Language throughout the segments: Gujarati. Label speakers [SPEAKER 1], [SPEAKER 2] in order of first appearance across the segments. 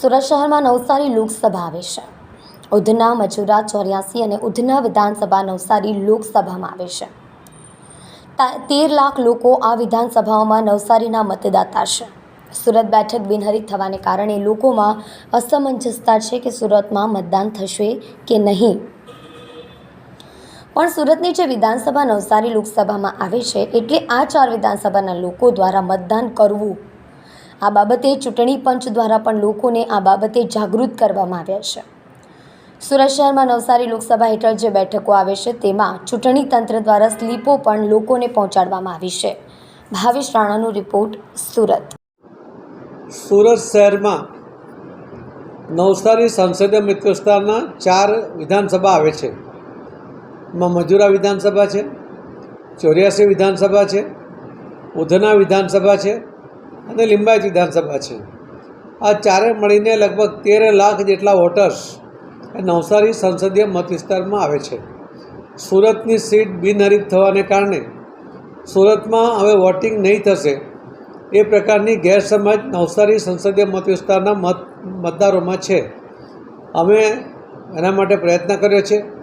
[SPEAKER 1] સુરત શહેરમાં નવસારી લોકસભા આવે છે. ઉધના, મજુરા, ચોર્યાસી અને ઉધના વિધાનસભા નવસારી લોકસભામાં આવે છે. તેર લાખ લોકો આ વિધાનસભાઓમાં નવસારીના મતદાતા છે. સુરત બેઠક બિનહરીફ થવાને કારણે લોકોમાં અસમંજસતા છે કે સુરતમાં મતદાન થશે કે નહીં. પણ સુરતની જે વિધાનસભા નવસારી લોકસભામાં આવે છે, એટલે આ ચાર વિધાનસભાના લોકો દ્વારા મતદાન કરવું. આ બાબતે ચૂંટણી પંચ દ્વારા પણ લોકોને આ બાબતે જાગૃત કરવામાં આવ્યા છે. સુરત શહેરમાં નવસારી લોકસભા હેઠળ જે બેઠકો આવે છે, તેમાં ચૂંટણી તંત્ર દ્વારા સ્લીપો પણ લોકોને પહોંચાડવામાં આવી છે. ભાવેશ રાણાનો રિપોર્ટ સુરત.
[SPEAKER 2] સુરત શહેરમાં નવસારી સંસદીય મિત્ર વિસ્તારના ચાર વિધાનસભા આવે છે. એમાં મજુરા વિધાનસભા છે, ચોર્યાસી વિધાનસભા છે, ઉધના વિધાનસભા છે અને લિંબાયત વિધાનસભા છે. આ ચારે મળીને લગભગ તેર લાખ જેટલા વોટર્સ એ નવસારી સંસદીય મત વિસ્તારમાં આવે છે. સુરતની સીટ બિનહરીફ થવાને કારણે સુરતમાં હવે વોટિંગ નહીં થશે એ પ્રકારની ગેરસમજ નવસારી સંસદીય મત વિસ્તારના મત, મતદારોમાં છે. અમે એના માટે પ્રયત્ન કર્યો છે.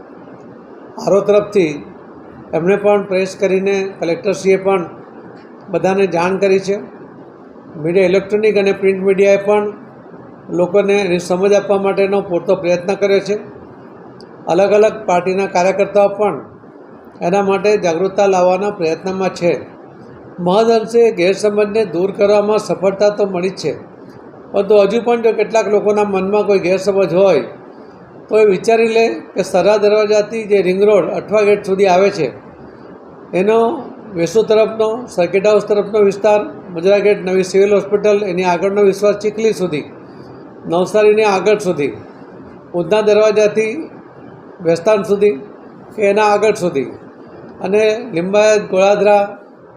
[SPEAKER 2] આરો તરફથી એમણે પણ પ્રેસ કરીને કલેક્ટરશ્રીએ પણ બધાને જાણ કરી છે. મીડિયા ઇલેક્ટ્રોનિક અને પ્રિન્ટ મીડિયાએ પણ લોકોને એની સમજ આપવા માટેનો પૂરતો પ્રયત્ન કર્યો છે. અલગ અલગ પાર્ટીના કાર્યકર્તાઓ પણ એના માટે જાગૃતતા લાવવાના પ્રયત્નમાં છે. મહદઅંશે ગેરસમજને દૂર કરવામાં સફળતા તો મળી જ છે. પરંતુ હજુ પણ જો કેટલાક લોકોના મનમાં કોઈ ગેરસમજ હોય તો એ વિચારી લે કે સરા દરવાજાથી જે રિંગ રોડ અઠવા ગેટ સુધી આવે છે, એનો વેસુ તરફનો, સર્કિટ હાઉસ તરફનો વિસ્તાર, મજરા ગેટ, નવી સિવિલ હોસ્પિટલ, એની આગળનો વિશ્વાસ ચીખલી સુધી, નવસારીની આગળ સુધી, ઉધના દરવાજાથી વેસ્તાન સુધી, કે એના આગળ સુધી. અને લિંબાયત ગોળાધરા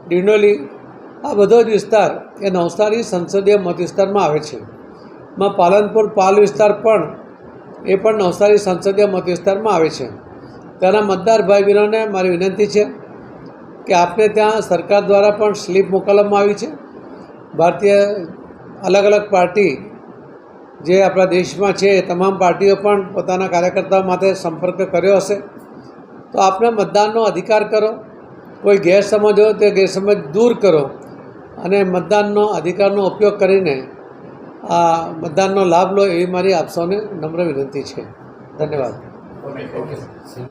[SPEAKER 2] ડિંડોલી, આ બધો જ વિસ્તાર એ નવસારી સંસદીય મત વિસ્તારમાં આવે છે. માં પાલનપુર પાલ વિસ્તાર પણ એ પણ નવસારી સંસદીય મત આવે છે. ત્યાંના મતદાર ભાઈ બહેનોને મારી વિનંતી છે કે આપને ત્યાં સરકાર દ્વારા પણ સ્લીપ મોકલવામાં આવી છે. ભારતીય અલગ અલગ પાર્ટી જે આપણા દેશમાં છે એ તમામ પાર્ટીઓ પણ પોતાના કાર્યકર્તાઓ માટે સંપર્ક કર્યો હશે. તો આપને મતદાનનો અધિકાર કરો. કોઈ ગેરસમજ હોય તે ગેરસમજ દૂર કરો. અને મતદાનનો અધિકારનો ઉપયોગ કરીને આ મતદાનનો લાભ લો એવી મારી આપ નમ્ર વિનંતી છે. ધન્યવાદ.